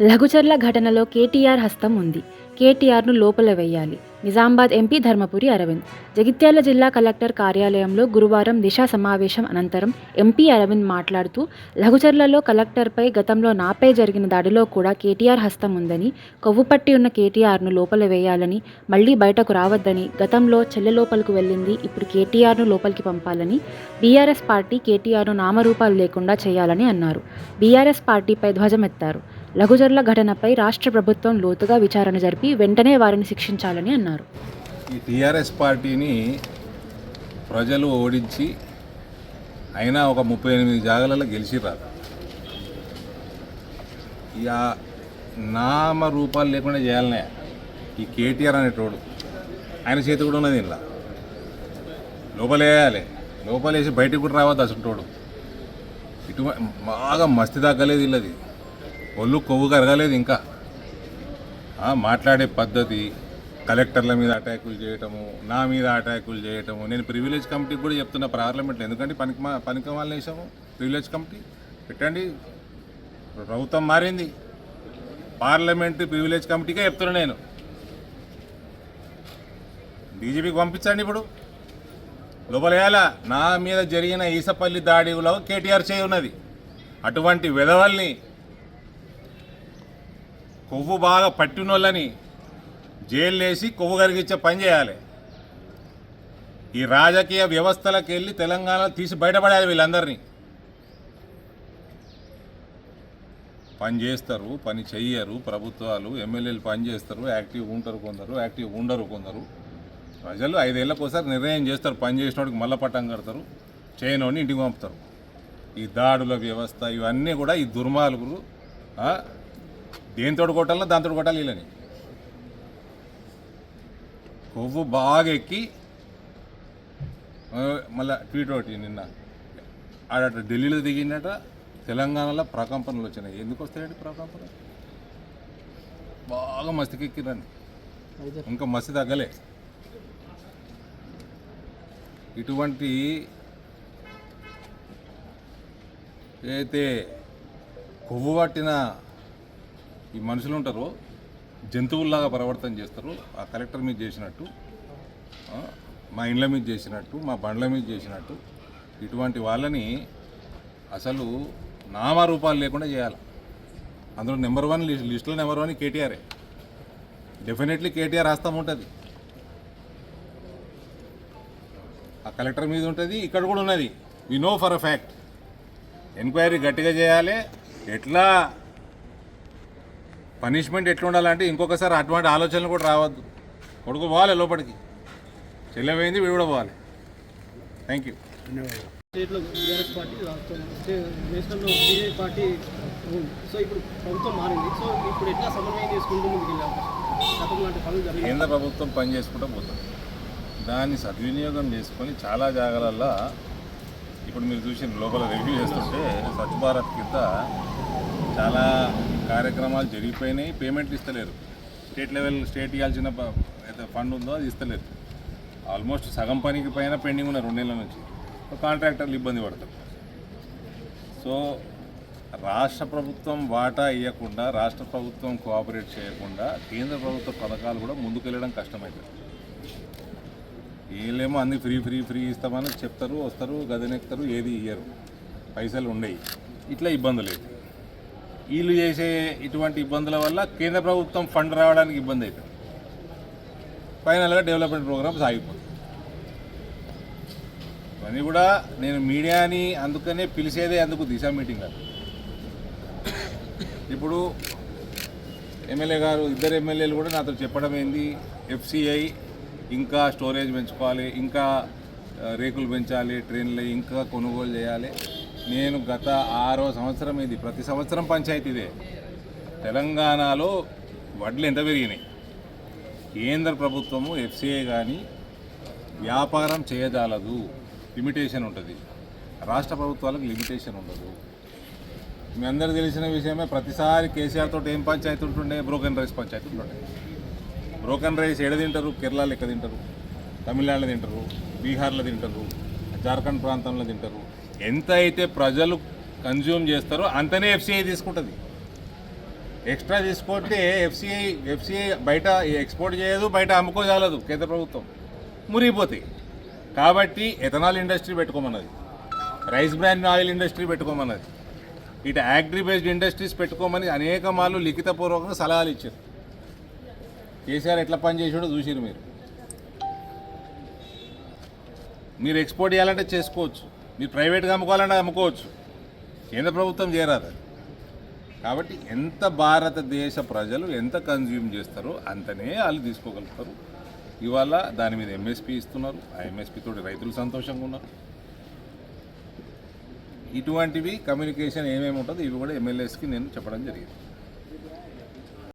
లఘుచర్ల ఘటనలో కేటీఆర్ హస్తం ఉంది. కేటీఆర్ను లోపల వేయాలి. నిజామాబాద్ ఎంపీ ధర్మపురి అరవింద్. జగిత్యాల జిల్లా కలెక్టర్ కార్యాలయంలో గురువారం దిశ సమావేశం అనంతరం ఎంపీ అరవింద్ మాట్లాడుతూ లఘుచర్లలో కలెక్టర్పై గతంలో నాపై జరిగిన దాడిలో కూడా కేటీఆర్ హస్తం ఉందని కొవ్వుపట్టి ఉన్న కేటీఆర్ను లోపల వేయాలని మళ్ళీ బయటకు రావద్దని గతంలో చెల్లె లోపలికి వెళ్ళింది ఇప్పుడు కేటీఆర్ను లోపలికి పంపాలని బీఆర్ఎస్ పార్టీ కేటీఆర్ను నామరూపాలు లేకుండా చేయాలని అన్నారు. బీఆర్ఎస్ పార్టీపై ధ్వజమెత్తారు. లఘుజర్ల ఘటనపై రాష్ట్ర ప్రభుత్వం లోతుగా విచారణ జరిపి వెంటనే వారిని శిక్షించాలని అన్నారు. ఈ టీఆర్ఎస్ పార్టీని ప్రజలు ఓడించి అయినా ఒక ముప్పై ఎనిమిది జాగాలలో గెలిచిరారు. ఇక నామ రూపాలు లేకుండా చేయాలనే ఈ కేటీఆర్ అనేటోడు. ఆయన చేతి కూడా ఉన్నది ఇలా. లోపలేయాలి లోపలేసి బయటికి కూడా రావద్దు అసంటోడు. ఇటు బాగా మస్తి తగ్గలేదు ఇల్లది ఒళ్ళు కొవ్వు కరగలేదు ఇంకా. మాట్లాడే పద్ధతి కలెక్టర్ల మీద అటాకులు చేయటము నా మీద అటాకులు చేయటము. నేను ప్రివిలేజ్ కమిటీకి కూడా చెప్తున్నా పార్లమెంట్లో. ఎందుకంటే పనికి పనికి వాళ్ళని వేసాము ప్రివిలేజ్ కమిటీ. పెట్టండి. ప్రభుత్వం మారింది. పార్లమెంటు ప్రివిలేజ్ కమిటీకే చెప్తున్నా నేను. బీజేపీకి పంపించండి ఇప్పుడు. లోపలేయాల? నా మీద జరిగిన ఈసపల్లి దాడిలో కేటీఆర్ చేయి ఉన్నది. అటువంటి విధవల్ని కొవ్వు బాగా పట్టినోళ్ళని జైలు వేసి కొవ్వు కరిగించే పని చేయాలి. ఈ రాజకీయ వ్యవస్థలకు వెళ్ళి తెలంగాణ తీసి బయటపడాలి వీళ్ళందరినీ. పని చేస్తారు పని చెయ్యరు ప్రభుత్వాలు ఎమ్మెల్యేలు పని చేస్తారు యాక్టివ్ ఉంటారు కొందరు యాక్టివ్ ఉండరు కొందరు. ప్రజలు ఐదేళ్ళకోసారి నిర్ణయం చేస్తారు పని చేసినోడికి మల్ల పట్టం కడతారు చేయనోడిని ఇంటికి పంపుతారు. ఈ దాడుల వ్యవస్థ ఇవన్నీ కూడా ఈ దుర్మార్గులు ఆ, దేంతో కొట్టాలో దాంతో కొట్టాలి వీళ్ళని? కొవ్వు బాగా ఎక్కి మళ్ళా ట్వీట్ ఒకటి నిన్న ఆడట ఢిల్లీలో దిగినట తెలంగాణలో ప్రకంపనలు వచ్చినాయి. ఎందుకు వస్తాయండి ప్రకంపన బాగా మస్తికెక్కిరండి ఇంకా మస్తి తగ్గలే. ఇటువంటి అయితే కొవ్వు పట్టిన ఈ మనుషులు ఉంటారో. జంతువుల్లాగా ప్రవర్తన చేస్తారు. ఆ కలెక్టర్ మీద చేసినట్టు మా ఇండ్ల మీద చేసినట్టు మా బండ్ల మీద చేసినట్టు ఇటువంటి వాళ్ళని అసలు నామరూపాలు లేకుండా చేయాలి. అందులో నెంబర్ వన్ లిస్టులో నెంబర్ వన్ కేటీఆరే. డెఫినెట్లీ కేటీఆర్ రాస్తాం ఉంటుంది. ఆ కలెక్టర్ మీద ఉంటుంది ఇక్కడ కూడా ఉన్నది. We know for a fact enquiry గట్టిగా చేయాలి. ఎట్లా పనిష్మెంట్ ఎట్లా ఉండాలంటే ఇంకొకసారి అటువంటి ఆలోచనలు కూడా రావద్దు. కొడుకు పోవాలి లోపలికి. చెల్లెమైంది వీడు కూడా పోవాలి. థ్యాంక్ యూ స్టేట్లో బీఆర్ఎస్ పార్టీ నేషనల్లో బీజేపీ పార్టీ సో ఇప్పుడు ప్రభుత్వం మారింది సో ఇప్పుడు ఎట్లా సమన్వయం చేసుకుంటూ కేంద్ర ప్రభుత్వం పని చేసుకుంటూ పోతుంది దాన్ని సద్వినియోగం చేసుకొని చాలా జాగాలల్లో ఇప్పుడు మీరు చూసిన లోపల రివ్యూ చేస్తుంటే స్వచ్ఛ భారత్ కింద చాలా కార్యక్రమాలు జరిగిపోయినాయి. పేమెంట్లు ఇస్తలేరు. స్టేట్ లెవెల్ స్టేట్ ఇవ్వాల్సిన అయితే ఫండ్ ఉందో అది ఇస్తలేరు. ఆల్మోస్ట్ సగం పనికి పైన పెండింగ్ ఉన్న రెండు నెలల నుంచి. కాంట్రాక్టర్లు ఇబ్బంది పడతారు. సో రాష్ట్ర ప్రభుత్వం వాటా ఇవ్వకుండా రాష్ట్ర ప్రభుత్వం కోఆపరేట్ చేయకుండా కేంద్ర ప్రభుత్వ పథకాలు కూడా ముందుకెళ్ళడం కష్టమవుతుంది వీళ్ళేమో అన్ని ఫ్రీ ఫ్రీ ఫ్రీ ఇస్తామని చెప్తారు వస్తారు గదనెక్తారు ఏది ఇయ్యరు. పైసలు ఉండేవి ఇట్లా ఇబ్బందులు అయితే వీళ్ళు చేసే ఇటువంటి ఇబ్బందుల వల్ల కేంద్ర ప్రభుత్వం ఫండ్ రావడానికి ఇబ్బంది అవుతుంది. ఫైనల్గా డెవలప్మెంట్ ప్రోగ్రామ్స్ ఆగిపోతుంది ఇవన్నీ కూడా నేను మీడియాని అందుకనే పిలిచేదే అందుకు దిశ మీటింగ్ అది ఇప్పుడు ఎమ్మెల్యే గారు ఇద్దరు ఎమ్మెల్యేలు కూడా నాతో చెప్పడం ఏంది? ఎఫ్సిఐ ఇంకా స్టోరేజ్ పెంచుకోవాలి ఇంకా రేకులు పెంచాలి ట్రైన్లు ఇంకా కొనుగోలు చేయాలి. నేను గత ఆరో సంవత్సరం ఇది ప్రతి సంవత్సరం పంచాయతీ ఇదే. తెలంగాణలో వడ్లు ఎంత పెరిగినాయి? కేంద్ర ప్రభుత్వము ఎఫ్సిఐ కానీ వ్యాపారం చేయదాలదు. లిమిటేషన్ ఉంటుంది. రాష్ట్ర ప్రభుత్వాలకు లిమిటేషన్ ఉండదు. మీ అందరు తెలిసిన విషయమే ప్రతిసారి కేసీఆర్ తోటి ఏం పంచాయతీ ఉంటుండే? బ్రోకెన్ రైస్ పంచాయతీ ఉంటుండే. బ్రోకెన్ రైస్ ఎడ తింటారు? కేరళలో ఎక్కడ తింటారు. తమిళనాడులో తింటారు. బీహార్లో తింటారు. జార్ఖండ్ ప్రాంతంలో తింటారు. ఎంత అయితే ప్రజలు కన్జ్యూమ్ చేస్తారో అంతనే ఎఫ్సిఐ తీసుకుంటుంది. ఎక్స్ట్రా తీసుకుంటే ఎఫ్సిఐ ఎఫ్సిఐ బయట ఎక్స్పోర్ట్ చేయదు బయట అమ్ముకోజాలదు కేంద్ర ప్రభుత్వం. మురిగిపోతాయి కాబట్టి ఎథనాల్ ఇండస్ట్రీ పెట్టుకోమన్నది. రైస్ బ్రాండ్ ఆయిల్ ఇండస్ట్రీ పెట్టుకోమన్నది. ఇటు అగ్రి బేస్డ్ ఇండస్ట్రీస్ పెట్టుకోమని అనేక మార్లు లిఖితపూర్వకంగా సలహాలు ఇచ్చారు. కేసీఆర్ ఎట్లా పనిచేసాడో చూసిరు మీరు. మీరు ఎక్స్పోర్ట్ చేయాలంటే చేసుకోవచ్చు. మీరు ప్రైవేట్గా అమ్ముకోవాలంటే అమ్ముకోవచ్చు. కేంద్ర ప్రభుత్వం చేయరాదు కాబట్టి ఎంత భారతదేశ ప్రజలు ఎంత కన్జ్యూమ్ చేస్తారో అంతనే వాళ్ళు తీసుకోగలుగుతారు. ఇవాళ దాని మీద ఎంఎస్పి ఇస్తున్నారు. ఆ ఎంఎస్పీ తోటి రైతులు సంతోషంగా ఉన్నారు. ఇటువంటివి కమ్యూనికేషన్ ఏమేమి ఉంటుందో ఇవి కూడా ఎమ్మెల్యేస్కి నేను చెప్పడం జరిగింది.